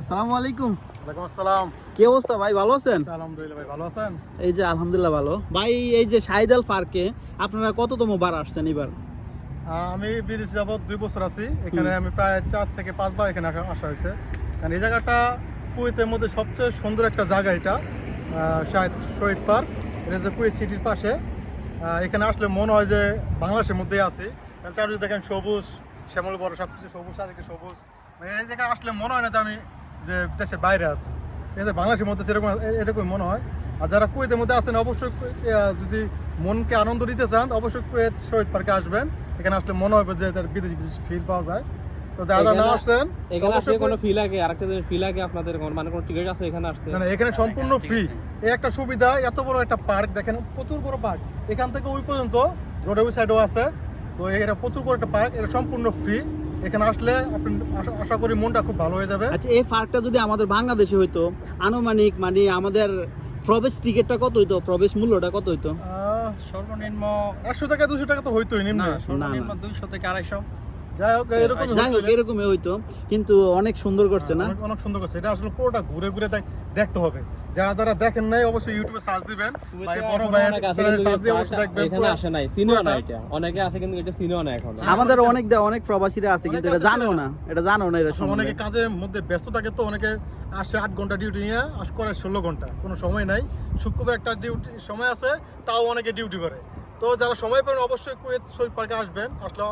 আসসালামু আলাইকুম। ওয়ালাইকুম আসসালাম। কি অবস্থা ভাই ভালো আছেন? আলহামদুলিল্লাহ ভাই ভালো আছেন? এই যে আলহামদুলিল্লাহ ভালো। ভাই এই যে শাহিদাল পার্কে আপনারা কততম বার আসছেন এবার? আমি বিদেশ যাবত দুই বছর আছি। এখানে আমি প্রায় চার থেকে পাঁচবার এখানে আসা হয়েছে। কারণ এই জায়গাটা কুয়েতের মধ্যে সবচেয়ে সুন্দর একটা জায়গা এটা শাহিদ শহীদ পার্ক। এটা যে কুয়েত সিটির পাশে। এখানে আসলে মনে হয় যে বাংলাদেশের মধ্যেই আছি। চারিদিকে দেখেন সবুজ শ্যামল বড় সব কিছু সবুজ চারিদিকে সবুজ। মানে এই জায়গায় আসলে মনে হয় না যে আমি যে দেশের বাইরে আছি। ঠিক আছে বাংলাদেশের মধ্যে সেরকম এ- এরকম মনে হয়। আর যারা কুয়েতের মধ্যে আছেন অবশ্যই যদি মনকে আনন্দ দিতে চান অবশ্যই কুয়েত শহীদ পার্কে আসবেন। এখানে আসলে মনে হবে যে তার বিদেশি বিদেশি ফিল পাওয়া যায়। তো যারা যারা না আসছেন অবশ্যই কোনো ফি লাগে? আরেকটা ফি লাগে আপনাদের মানে কোনো টিকিট আছে এখানে আসতে? না না এখানে সম্পূর্ণ ফ্রি এই একটা সুবিধা এত বড় একটা পার্ক দেখেন প্রচুর বড় পার্ক। এখান থেকে ওই পর্যন্ত রোডের ওই সাইডেও আছে। তো এটা প্রচুর বড় একটা পার্ক এটা সম্পূর্ণ ফ্রি এখানে আসলে আপনি আশা- করি মনটা খুব ভালো হয়ে যাবে। আচ্ছা এই পার্কটা যদি আমাদের বাংলাদেশে হইতো আনুমানিক মানে আমাদের প্রবেশ টিকিটটা কত হইতো? প্রবেশ মূল্যটা কত হইতো? সর্বনিম্ন একশো টাকা দুশো টাকা তো হইতোই নিম্ন। না। সর্বনিম্ন দুইশো থেকে আড়াইশো। যাই হোক এরকম যাই হোক এরকমই হইতো কিন্তু অনেক সুন্দর করছে না? অনেক- অনেক সুন্দর করছে। এটা আসলে পুরোটা ঘুরে ঘুরে দেখ- দেখতে হবে। যারা যারা দেখেন নাই অবশ্যই ইউটিউবে সার্চ দিবেন। ভাই বড় ভাইয়ের চ্যানেলে সার্চ দিয়ে অবশ্যই দেখবেন এখানে আসে নাই। সিনেও না এটা। অনেকে আছে কিন্তু এটা সিনেও না এখন। আমাদের অনেক অনেক প্রবাসীরা আছে কিন্তু এটা আছে জানো না। এটা জানো না এটা অনেকে কাজের মধ্যে ব্যস্ত থাকে তো অনেকে আসে আট ঘণ্টা ডিউটি নিয়ে আস করে ষোলো ঘণ্টা। কোনো সময় নাই। শুক্রবার একটা ডিউটি সময় আছে তাও অনেকে ডিউটি করে। তো যারা সময় পাবেন অবশ্যই কুয়েত শহীদ পার্কে আসবেন। আসলে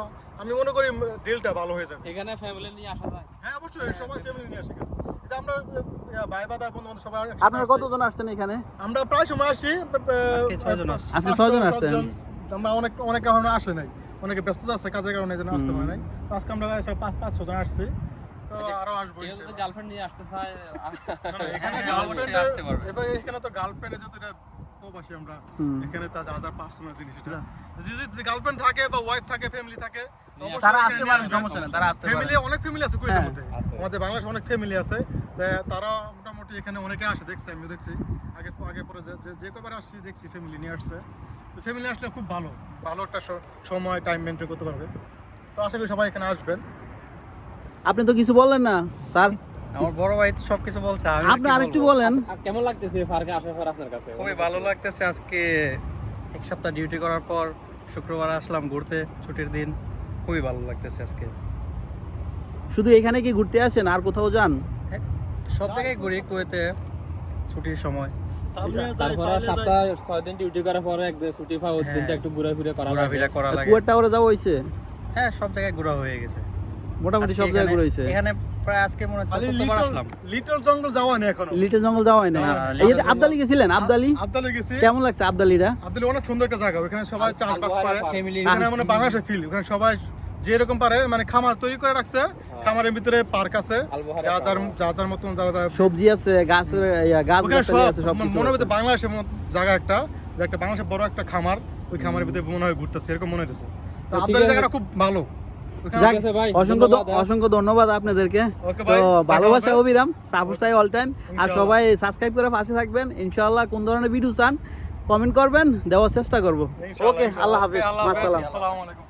আমি মনে করি ডিলটা ভালো হয়ে যাবে। এখানে ফ্যামিলি নিয়ে আসা যায়। হ্যাঁ অবশ্যই সবাই ফ্যামিলি নিয়ে আসে যে আমরা ভাই বাদা বন্ধু বান্ধব সবাই আপনারা কতজন আসছেন এখানে? আমরা প্রায় সময় আসি আহ, আজকে ছয়জন আসছি। আজকে পাঁচশো, ছয়জন আসছেন। আমরা অনেক অনেক কারণে আসে নাই। অনেকে ব্যস্ততা আছে কাজের কারণে এই জন্য আসতে পারে নাই। তো আজকে আমরা পাঁচ পাঁচ ছজন আসছি। গার্লফ্রেন্ড নিয়ে আসতে চায় এখানে গার্লফ্রেন্ড আসতে পারবে। এবার এখানে তো গার্লফ্রেন্ড এটা প্রবাসী আমরা। এখানে তা যা যা পার্সোনাল জিনিস এটা যদি গার্লফ্রেন্ড থাকে বা ওয়াইফ থাকে ফ্যামিলি থাকে তারা আসতে নিয়ে সমস্যা নেই তারা আসতে পারেন ফ্যামিলি অনেক ফ্যামিলি আছে কুয়েতের হ্যাঁ, মধ্যে। আমাদের বাংলাদেশে অনেক ফ্যামিলি আছে। তারা মোটামুটি এখানে অনেকে আসে দেখছি আমি দেখছি। আগে আগে পরে যে- যে- যে কবার আসছি দেখছি ফ্যামিলি নিয়ে আসছে। তো ফ্যামিলি আসলে খুব ভালো। ভালো একটা সময় টাইম মেনটেন করতে পারবে। তো আশা করি সবাই এখানে আসবেন। আপনি তো কিছু বললেন না স্যার। আমার বড় ভাই তো সবকিছু বলছে আমি আপনি আরেকটু বলেন। কেমন লাগতেছে পার্কে আসার পর আপনার কাছে? খুবই ভালো লাগতেছে আজকে। এক সপ্তাহ ডিউটি করার পর শুক্রবার আসলাম ঘুরতে ছুটির দিন। খুবই ভালো লাগতেছে আজকে। শুধু এখানে কি ঘুরতে আসেন আর কোথাও যান? সব জায়গায় ঘুরি কুয়েতে ছুটির সময়। সপ্তাহ ছয় দিন ডিউটি করার পরে একদিন ছুটি পাওয়া ওই হ্যাঁ। দিনটা একটু ঘুরে ফিরে করা লাগে করা লাগে। কুয়ার টাওয়ারে যাওয়া হয়েছে? হ্যাঁ সব জায়গায় ঘোরা হয়ে গেছে। মোটামুটি সব জায়গায় এখানে- ঘুরে হয়েছে এখানে প্রায় আজকে মনে হচ্ছে চতুর্থবার আসলাম। লিটল জঙ্গল যাওয়া নেই এখনও। লিটল জঙ্গল যাওয়া হয় না এই যে আবদালি গেছিলেন? আবদালি? আবদালে গেছি। কেমন লাগছে আবদালিটা? আবদালি অনেক সুন্দর একটা জায়গা। ওখানে সবাই চাষবাস করে। ফ্যামিলি এখানে মানে বাংলাদেশের ফিল ওখানে সবাই যে এরকম পারে মানে খামার তৈরি করে রাখছে। খামারের ভিতরে পার্ক আছে। যা যার যা যার মতন যারা যারা সবজি আছে গাছ গাছ আছে সব মনে। হচ্ছে বাংলাদেশের জায়গা একটা যে একটা বাংলাদেশের বড় একটা খামার ওই খামারের ভিতরে মনে হয় ঘুরতেছে এরকম মনে হচ্ছে তো তো আপনাদের জায়গাটা খুব ভালো। অসংখ্য হ্যাঁ। অসংখ্য ধন্যবাদ আপনাদেরকে। তো ভালোবাসা হবে। অবিরাম সাপোর্ট চাই অল টাইম আর সবাই সাবস্ক্রাইব করে পাশে থাকবেন। ইনশাআল্লাহ কোন ধরনের ভিডিও চান কমেন্ট করবেন দেওয়ার চেষ্টা করব। ওকে আল্লাহ হাফিজ। আসসালামু আলাইকুম।